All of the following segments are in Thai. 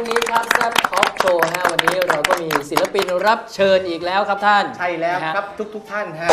วงนี้ครับแซ่บท็อปโชว์ฮะวันนี้เราก็มีศิลปินรับเชิญอีกแล้วครับท่านใช่แล้วนะฮะ ครับทุกทุกๆท่านฮะ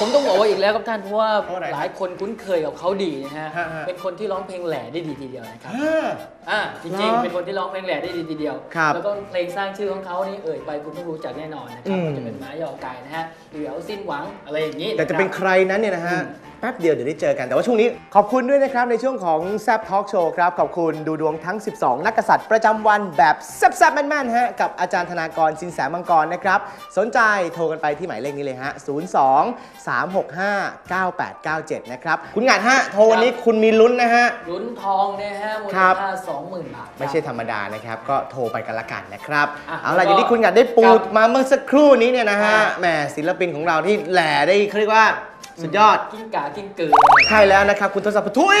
ผมต้องบอกว่าอีกแล้วครับท่านเพราะว่าเพราะอะไรหลายคนคุ้นเคยกับเขาดีนะฮะ ฮะฮะ เป็นคนที่ร้องเพลงแหล่ได้ดีทีเดียวนะครับอ่า อ่าจริงเหรอๆเป็นคนที่ร้องเพลงแหล่ได้ดีทีเดียว ครับ แล้วก็เพลงสร้างชื่อของเขานี่เอ่ยไปคุณต้องรู้จักแน่นอนนะครับอืมก็จะเป็นม้ายอไก่นะฮะเดี๋ยวสิ้นหวังอะไรอย่างนี้แต่จะเป็นคใครับรนั้นเนี่ยนะฮะ แป๊บเดียวเดี๋ยวได้เจอกันแต่ว่าช่วงนี้ ขอบคุณด้วยนะครับในช่วงของแซ b ทอล์กโชว์ครับ ขอบคุณดูดวงทั้ง 12 นักกษัตริย์ประจำวันแบบแซ่บๆแม่นๆฮะกับอาจารย์ธนากรสินแสมังกรนะครับ สนใจโทรกันไปที่หมายเลขนี้เลยฮะ 02 365 9897 นะครับ คุณงานฮะโทรวันนี้คุณมีลุ้นนะฮะ ลุ้นทองเนี่ยฮะมูลครับ ค่า20,000 บาทครับไม่ใช่ธรรมดานะครับ ก็โทรไปกันละกันนะครับ อะเอาแล้ล่ะวก็อย่างที่คุณงานได้ปูครัดบมาเมื่อสักครู่นี้เนี่ยนะฮะครับ แหมศิลปินของเราที่แหล่ได้เขาเรียกว่า สุดยอด กิ้งก่ากิ้งเกือใช่แล้วนะครับคุณทศพลทุย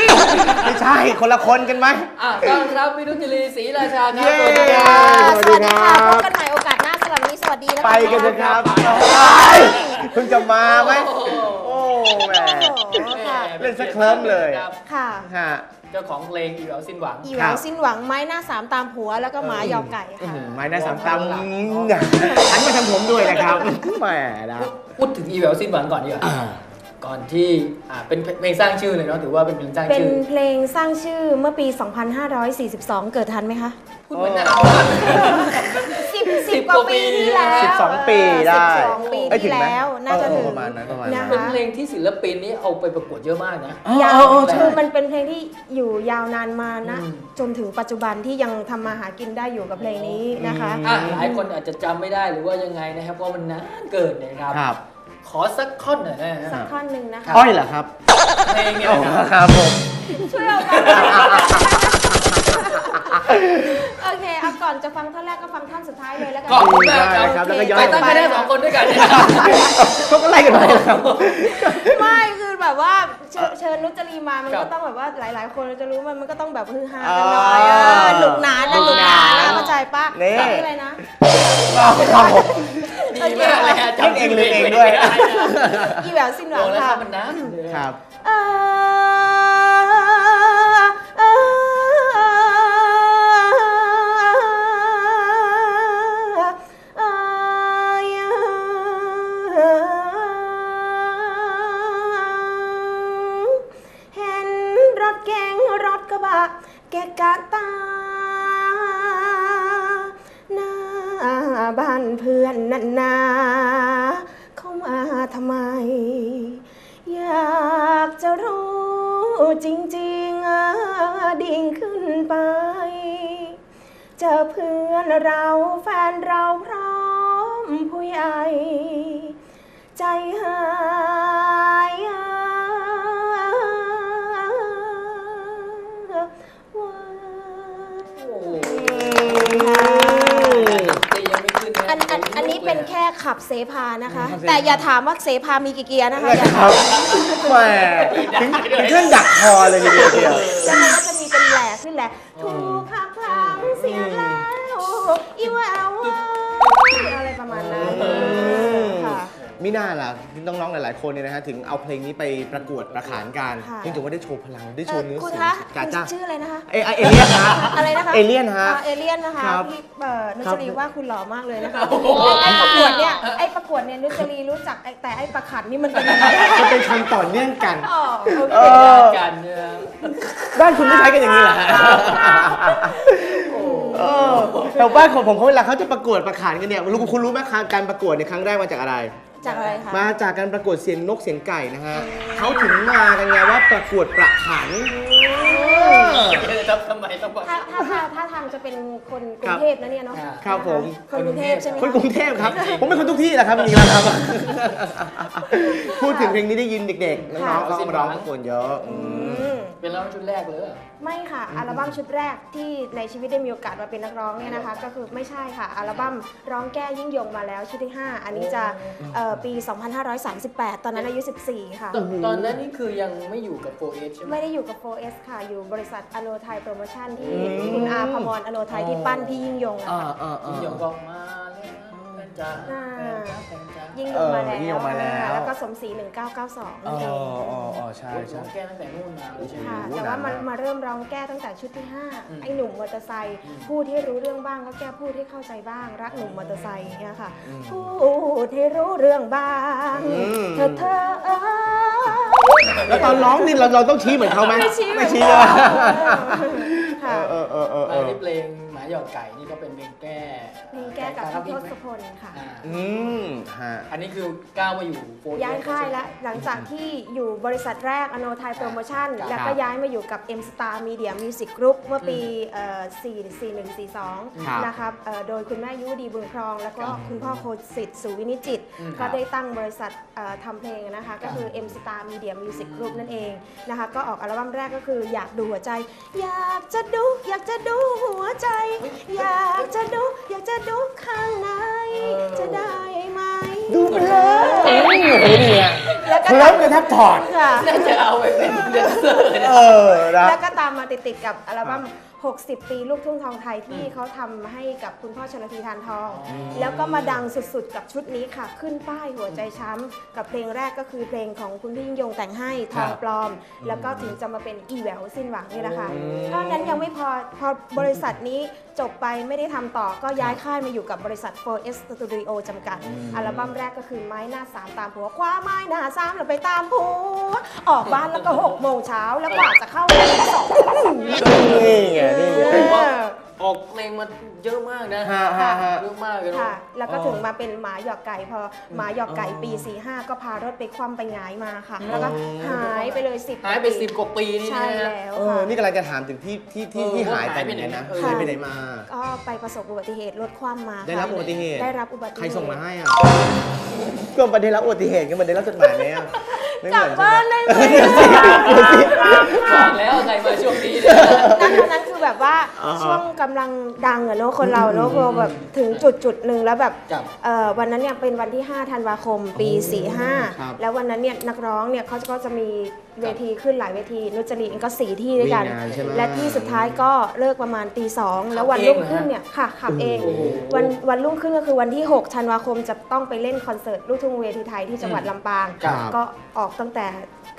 ไม่ใช่คนละคนกันไหม อะต้อนรับพี่นุชจรีศรีราชาครับเย้สวัสดีครัค่ะบสวัสดีครับพบกันใหม่โอกาสหน้าสำหรับวันนี้สวัสดีนะคะไปกันนะครับไปเพิ่งจะมาไหม โอ้โหโอ้แหมโอ้โหค่ะเล่นซะเคลิ้มเลยครับค่ะฮะ เจ้าของเพลงอีแววสิ้นหวัง อีคแหรัวบวสิ้นหวังไม้หน้าสามตามผัวแล้วก็หมาหยอกไก่อื้อค่ะ หือไม้หน้าสามตำหันมาทางผมด้วยนะครับแหมนะพูดถึงอีแววสิ้นหวังก่อนดีกว่าอ่า ก่อนที่อ่าเป็นเพลงสร้างชื่อเลยเนาะถือว่าเป็นเพลงสร้างเป็นชื่อเพลงสร้างชื่อเมื่อปี 2542 เกิดทันไหมคะ พูดเหมือนหน้าสิบสิบกว่าปีที่แล้วสิบสองปีได้สิบสองปีเอ้ยถึที่งไหมแล้ว น่าจะเออถึง ประมาณนั้นประมาณนั้นนะเป็นคะเพลงที่ศิลปินนี้เอาไปประกวดเยอะมากนะยาวเออเออใช่ คือมันเป็นเพลงที่อยู่ยาวนานมานะ อืม จนถึงปัจจุบันที่ยังทำมาหากินได้อยู่กับเพลงนี้นะคะ อะหลายคนอาจจะจำไม่ได้หรือว่ายังไงนะครับเพราะมันนานเกินนะครับ ครับ ขอสักท่อนหน่อยนะฮะสักท่อนหนึ่งนะคะอ้อยเหรอครับเพลงเนี่ยอ๋อนะครับครับผมช่วยเอากันโอเคเอาก่อนจะฟังท่อนแรกก็ฟังท่อนสุดท้ายเลยแล้วกัน ขอบคุณมากครับได้ครับแล้วก็ย้อนไปตั้งไปได้สองคนด้วยกันเนี่ยเขาก็ไล่กันไปแล้วไม่คือแบบว่าเชิญเชิญนุจรีมา มันครัก็บต้องแบบว่าหลาย ๆ คนจะรู้มันมันก็ต้องแบบฮือฮากันหน่อยอ่าเออหนุกหนานนะหนุกหนานนะเข้าใจปะนี่ชื่ออะไรนะ ครับผม ดีมากเลยฮะจำเล่นเองลืมเองด้วยไม่ไนะอีแหววสิ้นหวัโอ้งแล้วคค่ะรับมันนานเลยครับ เอ่อ เจอเพื่อนเราแฟนเราพร้อมผู้ใหญ่ ใจหายว่าโอ้โหตียังไม่ขึ้นนะอันอันอันนี้เป็นแค่ขับเสพานะคะขับเสพาแต่อย่าถามว่าเสพามีกี่เกียร์นะคะอย่าคถารัมบแหมถึงถึงขั้นดักคอเลยทีเดียวเดียวแล้วมันก็จะมีเป็นแหลกขึ้นแหละถูก มิน่าล่ะน้องๆหลายๆคนเนี่ยนะฮะถึงเอาเพลงนี้ไปประกวดประขานกันค่ะจริงๆว่าได้โชว์พลังได้โชว์เนื้อคุณเสียคะงจ้าจ้าชื่ออะไรนะคะ เอเอเลี่ยนฮะอะไรนะคะเอเลี่ยนฮะ อ่าเอเลี่ยนนะคะครับพี่เอ่อนุครัชบรีว่าคุณหล่อมากเลยนะคะโอ้โหไอ้ประกวดเนี่ยไอ้ประกวดเนี่ยนุชรีรู้จักไอ้แต่ไอ้ประขันนี่มันเป็นยังไงมันเป็นคำต่อเนื่องกัน อ๋อโอเค เออ กันเนี่ย บ้านคุณไม่ใช้กันอย่างนี้เหรอฮะเออแถวบ้านของผมเขาเวลาเขาจะประกวดประขานกันเนี่ยรู้คุณรู้ไหมการประกวดในยครั้งแรกมาจากอะไร จากอะไรคะ มาจากการประกวดเสียงนกเสียงไก่นะฮะเขาถึงมากันไงว่าประกวดประขันครับทำไมต้องบอก ถ้าถ้าถ้าถ้าทางจะเป็นคนกรุงเทพนะเนี่ยเนาะครับครับผม คนกรุงเทพใช่ไหมคนกรุงเทพครับ ผมเป็นคนทุกที่แหละครับจริงๆแล้วครับ พูดถึงเพลงนี้ได้ยินเด็กๆน้องๆเขามาร้องประกวดเยอะอืมอืม เป็นแล้วชุดแรกเลยเหรอ ไม่ค่ะ อัลบั้มชุดแรกที่ในชีวิตได้มีโอกาสมาเป็นนักร้องเนี่ยนะคะ ก็คือไม่ใช่ค่ะ อัลบั้มร้องแก้ยิ่งยงมาแล้วชุดที่ 5 อันนี้จะเอ่อปี 2538 ตอนนั้นอายุ 14 ค่ะ ตอนตอนนั้นนี่คือยังไม่อยู่กับโฟเอชใช่ไหม ไม่ได้อยู่กับ 4S ค่ะ อยู่บริษัทอโนไทยโปรโมชั่นที่อืมคุณอาพมรอโนไทยที่ปั้นพี่ยิ่งยงอะอ่าค่ะ อ่าอ่ายิ่งยงบอกมาเลยนะแฟนจ๋าอ่าแฟนจ๋าแฟนจ๋า ยิ่งยงมาเออยิ่งยแล้วงมาแล้วอ่าแล้วก็สมศรี1992อ๋นั่อนเองอ๋ออ๋อใใช่ร้ใช่องแก้ตั้งแต่นู่นมาเลยใช่ไหม ค่ะ โอ้โหแต่ว่ามันนานมาก มาเริ่มร้องแก้ตั้งแต่ชุดที่ อืม5 ไอ้หนุ่มมอเตอร์ไซค์อืม พูดให้รู้เรื่องบ้างก็แก้พูดให้เข้าใจบ้าง รักหนุ่มมอเตอร์ไซค์เนี่ยค่ะ อืม พูดให้รู้เรื่องบ้าง อืม เธอเธอเอ้ย แล้วตอนร้องนี่เราเราต้องชี้เหมือนเขาไหมไม่ชี้ไม่ชี้เหเลมืยอนกันค่ะ เออเออเออเอแล้วอที่เพลง หมาหยอดไก่นี่ก็เป็นเพลงแก้เพลงแก้กับครัพี่ทไหมศพลค่ะ อ่าอืมฮะ อันนี้คือก้าวมาอยู่โฟร์ย้ายค่ายแล้ว หลังจากที่อยู่บริษัทแรกอโนไทยโปรโมชั่น ครับ แล้วก็ย้ายมาอยู่กับ M Star Media Music Group เมื่อปีเอ่อ4ครับ4142นะครับเอ่อโดยคุณแม่ยุวดีบุญครอง แล้วก็คุณพ่อโคสิทธิ์สุวินิจิตอืมก็ได้ตั้งบริษัทเอ่อทำเพลงนะคะ ก็คือ M Star Media Music Group นั่นเองนะคะ ก็ออกอัลบั้มแรกก็คืออยากดูหัวใจ อยากจะดู อยากจะดูหัวใจอยากจะดู อยากจะดูข้างใน จะได้ไหม ดูไปเลยโอ้โหนี่ไงแล้วก็เคลิ้มกันแทบถอด ค่ะ น่าจะเอาไปเป็นแดนเซอร์เนี่ยเออนะแล้วก็ตามมาติดๆกับอัลบั้ม 60 ปีลูกทุ่งทองไทยที่เขาทำให้กับคุณพ่อชนทีทานทอง แล้วก็มาดังสุดๆ กับชุดนี้ค่ะ ขึ้นป้ายหัวใจช้ำกับเพลงแรกก็คือเพลงของคุณพี่ยิ่งยงแต่งให้ทองปลอม แล้วก็ถึงจะมาเป็นอีแหววสิ้นหวังนี่แหละค่ะเท่านั้นยังไม่พอพอบริษัทนี้ จบไปไม่ได้ทำต่อก็ย้ายค่ายมาอยู่กับบริษัท 4S Studio จำกัด อัลบั้มแรกก็คือไม้หน้าสามตามผัวคว้าไม้หน้าสามแล้วไปตามผัวออกบ้านแล้วก็หกโมงเช้าแล้วกว่าจะเข้าไปสองนี่ไงนี่ไงผมว่า ออกเพลงมาเยอะมากนะฮะฮะฮะ เยอะมากเลยเนอะ ค่ะ แล้วก็ถึงมาเป็นหมาหยอกไก่พอหมาหยอกไก่ปี 45 ก็พารถไปคว่ำไปหงายมาค่ะ แล้วก็หายไปเลย 10หายไปสิบกว่าปีนี่ใช่นะฮะ แล้วเออ ค่ะ นี่กำลังจะถามถึงที่ที่ที่เออที่หายไปหายเหไปมือนกันนะไหนนะหายไปไหนมา ก็ไปประสบอุบัติเหตุรถคว่ำมาค่ะได้รับอุบัติเหตุ ได้รับอุบัติเหตุใครส่งมาให้อะก็ประเด็นรับอุบัติเหตุกันมันได้รับจดหมายไหมอะไม่เหกลับมือนใช่บ้านไหมได้ไหม บอกแล้วใครมาช่วงนี้เนี่ยนั่นตอนนั้นคือ แบบว่าอ่าฮะช่วงกำลังดังอะเนาะคนเราเนาะพอแบบถึงจุดจุดหนึ่งแล้วแบบครับเอ่อวันนั้นเนี่ยเป็นวันที่5ธันวาคมปี ครับ 45 แล้ววันนั้นเนี่ยนักร้องเนี่ยเขาก็จะมีเวทีขึ้นหลายเวทีนุจรีเองก็สี่ที่ด้วยกันวิ่งงานใช่ไหมและที่สุดท้ายก็เลิกประมาณตีสองแล้ววันรุ่งขึ้นเนี่ยค่ะขับเองโอ้โหวันวันรุ่งขึ้นก็คือวันที่6ธันวาคมจะต้องไปเล่นคอนเสิร์ตลูกทุ่งเวทีไทยที่จังหวัดลำปาง ครับ ก็ออกตั้งแต่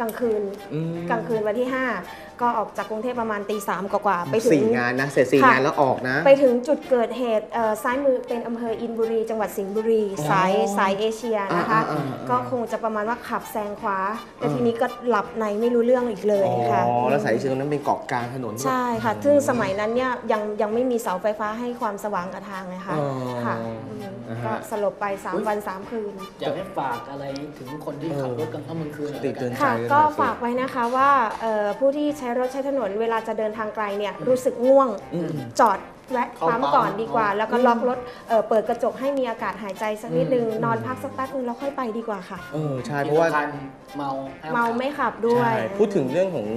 กลางคืน อืมกลางคืนวันที่ 5 ก็ออกจากกรุงเทพประมาณตีสามกว่าๆไปถึง สี่งานนะ เสร็จสี่ค่ะ งานแล้วออกนะ ไปถึงจุดเกิดเหตุเอ่อซ้ายมือเป็นอำเภออินบุรี จังหวัดสิงห์บุรีสายสายเอเชียนะคะ อ่าอ่าอ่าก็คงจะประมาณว่าขับแซงขวาแต่ทีนี้ก็หลับในไม่รู้เรื่องอีกเลยอ๋อค่ะแล้วสายเชือกตรงนั้นเป็นเกาะกลางถนน ใช่ค่ะ ซึ่งสมัยนั้นเนี่ยยังยังไม่มีเสาไฟฟ้าให้ความสว่างกับทางเลยค่ะอ๋อ ค่ะอืม อ่าฮะ ก็สลบไป3วัน 3 คืน อยากให้ฝากอะไรถึงคนที่ขับรถกลางค่ำกลางคืนหน่อยติดเตือนละค่ะใจกันหน่อยก็สิฝากไว้นะคะว่าเอ่อผู้ที่ใช้รถใช้ถนนเวลาจะเดินทางไกลเนี่ยรู้สึกง่วงอืม จอดแวะเข้าปั๊มปั๊มก่อนดีกว่าอ๋อแล้วก็ล็อกรถเอ่อเปิดกระจกให้มีอากาศหายใจสักนิดนึงนอนพักสักแป๊บนึงแล้วค่อยไปดีกว่าค่ะ เออใช่เพที่ราะว่าสำคัญเมาห้เมาขับไม่ขับด้วย ใช่พูดถึงเรื่องของ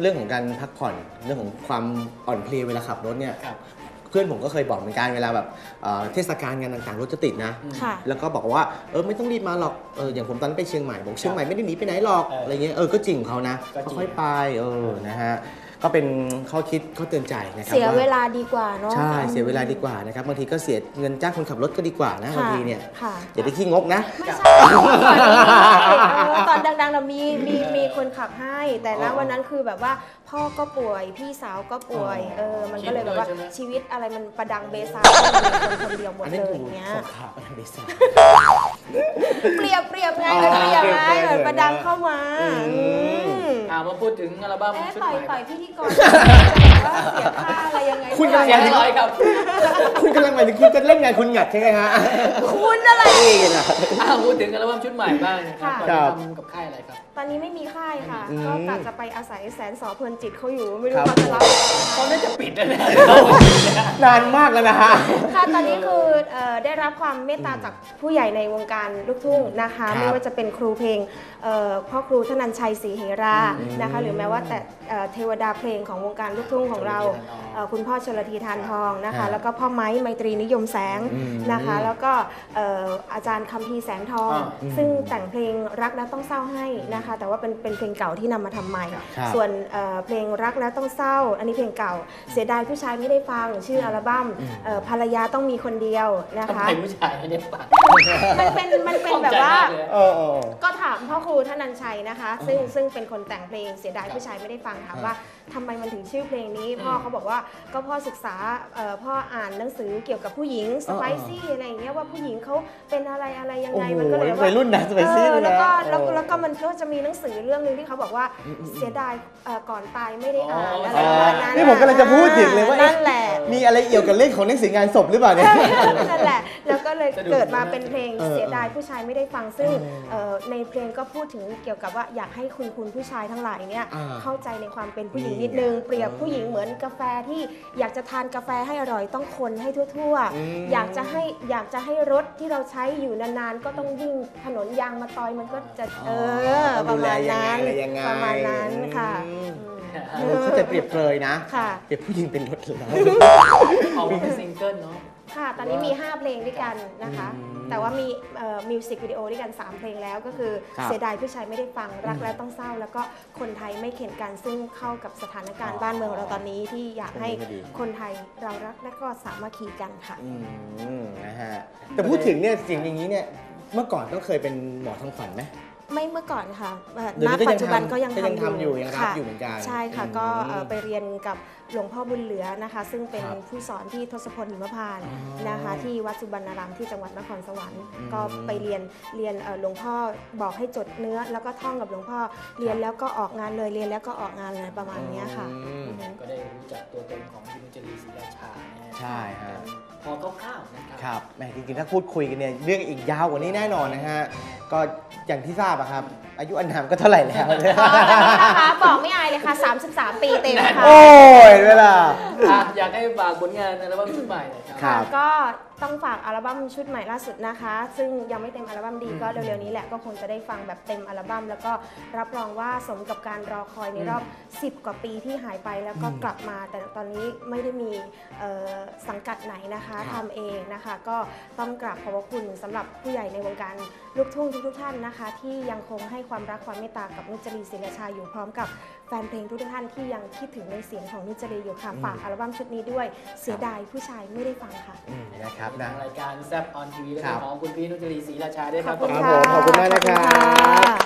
เรื่องของการพักผ่อนเรื่องของความอ่อนเพลียเวลาขับรถเนี่ย ครับเพื่อนผมก็เคยบอกเหมือนกันเวลาแบบเอ่อเทศกาลงานต่างๆรถจะติดนะ ค่ะ แล้วก็บอกว่าเออไม่ต้องรีบมาหรอกเอออย่างผมตอนนั้นไปเชียงใหม่บอกเชียงใหม่ไม่ได้หนีไปไหนหรอกเออออะไรเงี้ยเออก็จริงของเขานะก็จริง ค่อยๆไปเออนะฮะ ก็เป็นข้อคิดข้อเตือนใจนะครับเสียว่าเวลาดีกว่าเนาะใช่เสียเวลาดีกว่านะครับบางทีก็เสียเงินจ้างคนขับรถก็ดีกว่านะบางทีเนี่ยค่ะอย่าได้ขี้งกนะไม่ใช่เออตอนดังๆเรามีมีมีคนขับให้ แต่นะอ๋อวันนั้นคือแบบว่าพ่อก็ป่วยพี่สาวก็ป่วยเออมันก็เลยแบบว่าคิดเลยใช่ไหมชีวิตอะไรมันประดังเบซาเป็นคนคนเดียวหมดอันเลนี้ยถูอกย่างเงี้ยสงขาไปเบสาเปรียบเปรียบไงอ๋อเปรียบไงเปรียบเหมือนประดังเข้ามา อืมอืมอ่ามาพูดถึงอัลบั้มเอ๊ะชุดต่อยใหม่ ต่อยพิธีกรจะแบบ ว่าเสียค่าอะไรยังไงคุณกำลังเสียงลอยครับ คุณกำลังหมายถึงคุณจะเล่นงานคุณหงัดใช่ไหมฮะคุณอะไร นี่นะอ่าพูดถึงอัลบั้มชุดใหม่บ้างนะครับค่ะตอนครันี้บทำกับค่ายอะไรครับตอนนี้ไม่มีค่ายค่ะ อืม ก็กะจะไปอาศัยแสนสอเพลินจิตเขาอยู่ ไม่รู้ครับเขาจะรับเขาน่าจะปิดแล้วนะนานมากแล้วนะฮะ ค่ะ ตอนนี้คือเอ่อได้รับความเมตตาจากผู้ใหญ่ในวงการลูกทุ่งนะคะ ครับไม่ว่าจะเป็นครูเพลงเอ่อพ่อครูธนันชัยศรีเหราอืมนะคะ หรือแม้ว่าแต่เอ่อเทวดาเพลงของวงการลูกทุ่งของเราเอ่อคุณพ่อชลทีทานทองนะครัคะ บแล้วก็พ่อไม้ไมตรีนิยมแสงอืมนะคะ แล้วก็เอ่ออาจารย์คัมภีร์แสงทอง อ่าซึ่งแต่งเพลงรักแล้วต้องเศร้าให้นะคะ แต่ว่าเป็นเป็นเพลงเก่าที่นำมาทำใหม่ ครับส่วนเอ่อเพลงรักแล้วต้องเศร้า อันนี้เพลงเก่า เสียดายผู้ชายไม่ได้ฟังชื่ออัลบั้มเอ่อภรรยาต้องมีคนเดียวนะทำคะ ไมผู้ชายไม่ได้ฟัง มันเป็นมันเป็นแบบว่าข้องใจมกเลยเออเออ ก็ถามพ่อครูท่านันชัยนะคะ ซึ่งซึ่งเป็นคนแต่งเพลลงเสียดายผู้ชายไม่ได้ฟังถามอ่าว่า ทำไมมันถึงชื่อเพลงนี้ พ่อเขาบอกว่าก็พ่อศึกษาเอ่อพ่ออ่านหนังสือเกี่ยวกับผู้หญิงสไปซี่อะไรอย่างเงี้ยว่าผู้หญิงเขาเป็นอะไรอะไรยังโอ้ไงโหมันก็เลยวัยรุ่นนะสไปซี่เออเลยแล้วนะก็แล้วโอ้แล้วก็มันก็จะมีหนังสือเรื่องหนึงที่เขาบอกว่าเสียดายเอ่อก่อนตายไม่ได้อ่านอ๋อออะไรประมาณนั้นนี่ผมกำลังจะพูดถึงเลยว่าเอ๊ะนั่นแหละมีอะไรเกี่ยวกับเรื่องของหนังสืองานศพหรือเปล่าเนี่ยนั่นแหละแล้วก็ เลยสะดุดเกิดมาเป็นเพลงเออเสียดายผู้ชายไม่ได้ฟังซึ่งเออเอ่อในเพลงก็พูดถึงเกี่ยวกับว่าอยากให้คุณคุณผู้ชายทั้งหลายเนี่ยอ่าเข้าใจในความเป็นผู้หญิงนี่นิดนึง เปรียบเออผู้หญิงเหมือนกาแฟที่อยากจะทานกาแฟให้อร่อยต้องคนให้ทั่วอืมๆอยากจะให้อยากจะให้รถที่เราใช้อยู่นานๆ ก็ต้องวิ่งถนนยางมาตอยมันก็จะเออต้องปดูระแลมาณยังไงนั้นอะไรยังไงประมาณนั้นค่ะอืมอืมเออเขาจะเปรียบเปรยนะค่ะเปรียบผู้หญิงเป็นรถเหรอออกมาเป็นซิงเกิลเนาะ ค่ะ ตอนนี้มี 5 เพลงด้วยกันนะคะ อืมแต่ว่ามีมิวสิกวิดีโอด้วยกัน 3 เพลงแล้วก็คือครับเสียดายผู้ชายไม่ได้ฟังรักแล้วต้องเศร้า แล้วก็คนไทยไม่เข็นกันซึ่งเข้ากับสถานการณ์บ้านเมืองเราตอนนี้ที่อยากให้ตรงนี้พอดี คนไทยเรารักและก็สามัคคีกันค่ะ อืมนะฮะแต่พูดถึงเนี่ยเสียงอย่างนี้เนี่ยเมื่อก่อนต้องเคยเป็นหมอทำขวัญไหม ไม่เมื่อก่อนค่ะเอ่อเดี๋ยวณนี้ก็ยังปัจจุบันทำก็ยังก็ยังทำอยู่ยังรับค่ะอยู่เหมือนกันใช่ค่ะ อืมก็เอ่อไปเรียนกับหลวงพ่อบุญเหลือนะคะ ซึ่งเป็นครับผู้สอนที่ทศพลหิมพานต์อ๋อนะคะ ที่วัดสุบรรณารามที่จังหวัดนครสวรรค์ อืมก็ไปเรียนเรียนเอ่อหลวงพ่อบอกให้จดเนื้อ แล้วก็ท่องกับหลวงพ่อเรียนแล้วก็ออกงานเลยเรียนแล้วก็ออกงานเลยประมาณเนี้ยค่ะอืม อือฮึ ก็ได้รู้จักตัวตนของพี่นุจรีศรีราชานะฮะใช่ฮะ พอคร่าวๆนะครับครับแหมจริงๆ ถ้าพูดคุยกันเนี่ยเรื่องอีกยาวกว่านี้แน่นอนนะฮะ ก็อย่างที่ทราบอะครับ อายุอันนามก็เท่าไหร่แล้วเนี่ยอ๋อตอนนี้นะคะบอกไม่อายเลยค่ะ 33 ปีเต็มค่ะ โอ้ยเวลา อะอยากให้ฝากผลงานอัลบั้มชุดใหม่หน่อยครับครับ ก็ต้องฝากอัลบั้มชุดใหม่ล่าสุดนะคะ ซึ่งยังไม่เต็มอัลบั้มดีก็เร็วๆนี้แหละก็คงจะได้ฟังแบบเต็มอัลบั้มแล้วก็รับรองว่าสมกับการรอคอยในรอบ 10 กว่าปีที่หายไปแล้วก็กลับมา แต่ตอนนี้ไม่ได้มีเอ่อสังกัดไหนนะคะครับทำเองนะคะ ก็ต้องกราบขอบพระคุณสำหรับผู้ใหญ่ในวงการ ลูกทุ่งทุกๆท่านนะคะ ที่ยังคงให้ความรักความเมตตากับนุจจรีศิลชาอยู่พร้อมกับแฟนเพลงทุกๆท่านที่ยังคิดถึงในเสียงของนุจจรีอยู่ค่ะฝากอัลบั้มชุดนี้ด้วยเสียดายผู้ชายไม่ได้ฟังค่ะ อืมนะครับทานะงรายการแซฟออนทีวีและครับของคุณพี่นุจรีศรีราชาด้วยคขรัอบบคุณครับค่ะ ผมขอบคุณมากนะครับ ขอณค่ะ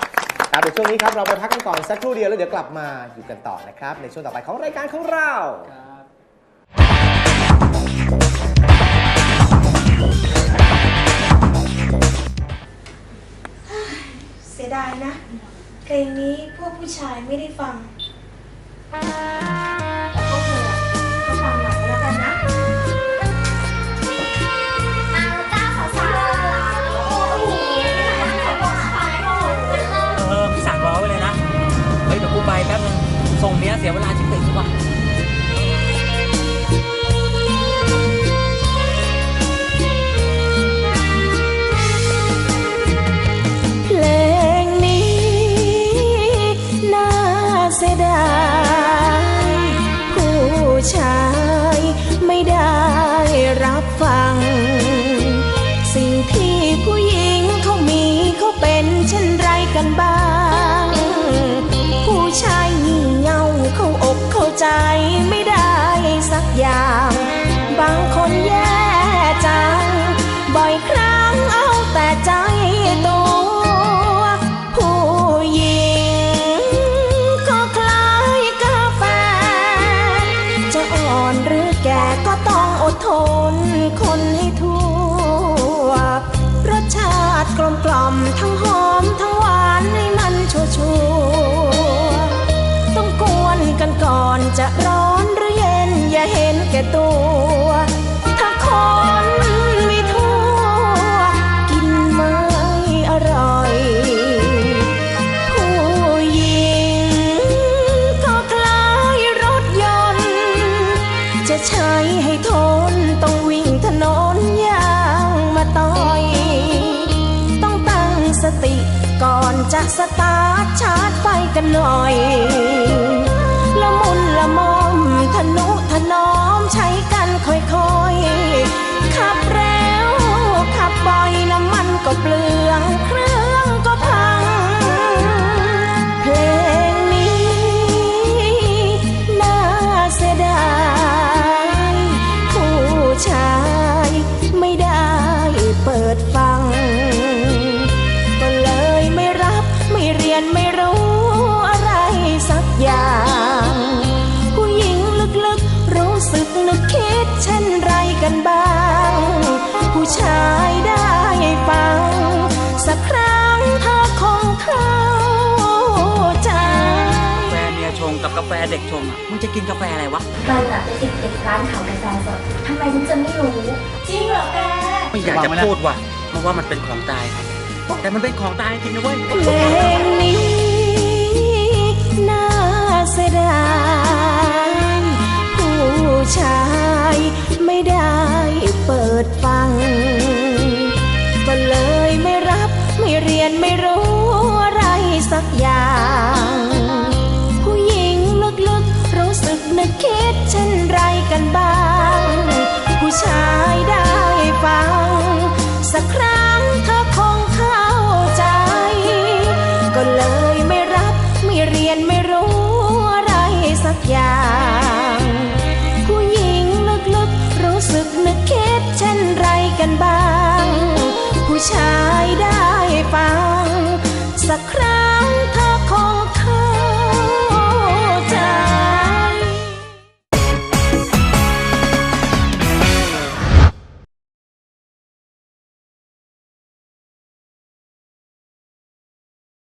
ครับเดี๋ยวช่วงนี้ครับเราไปพักกันก่อนสักครู่เดียวแล้วเดี๋ยวกลับมาอยู่กันต่อนะครับในช่วงต่อไปของรายการของเรา ครับ สียดายนะ เพลงนี้พวกผู้ชายไม่ได้ฟังแต่พวกเธอก็ฟังหน่อยก็แล้วกันนะ เออพี่สั่งรอไว้เลยนะ เฮ้ยเดี๋ยวกูไปแป๊บนึงส่งเนี้ยเสียเวลา ใจไม่ได้ จะสตาร์ทชาร์จไฟกันหน่อย ละมุนละมอมทนุถนอมใช้กันค่อยๆ ขับเร็วขับบ่อยน้ำมันก็เปลืองเครื่อง กับกาแฟเด็กชงอะมึงจะกินกาแฟอะไรวะมันอะเป็นเด็กๆร้านขายกาแฟสดทำไมฉันจะไม่รู้จริงเหรอแกไม่อยากจะพูดว่ะเพราะว่ามันเป็นของตายครับแต่มันเป็นของตายจริงนะเว้ยเพลงนี้น่าเสียดายผู้ชายไม่ได้เปิดฟังก็เลยไม่รับไม่เรียนไม่รู้อะไรสักอย่าง เช่นไรกันบ้าง ผู้ชายได้ฟัง สักครั้งเธอคงเข้าใจ ก็เลยไม่รับไม่เรียนไม่รู้อะไรสักอย่าง ผู้หญิงลึกๆรู้สึกนึกคิดเช่นไรกันบ้าง ผู้ชายได้ฟัง สักครั้ง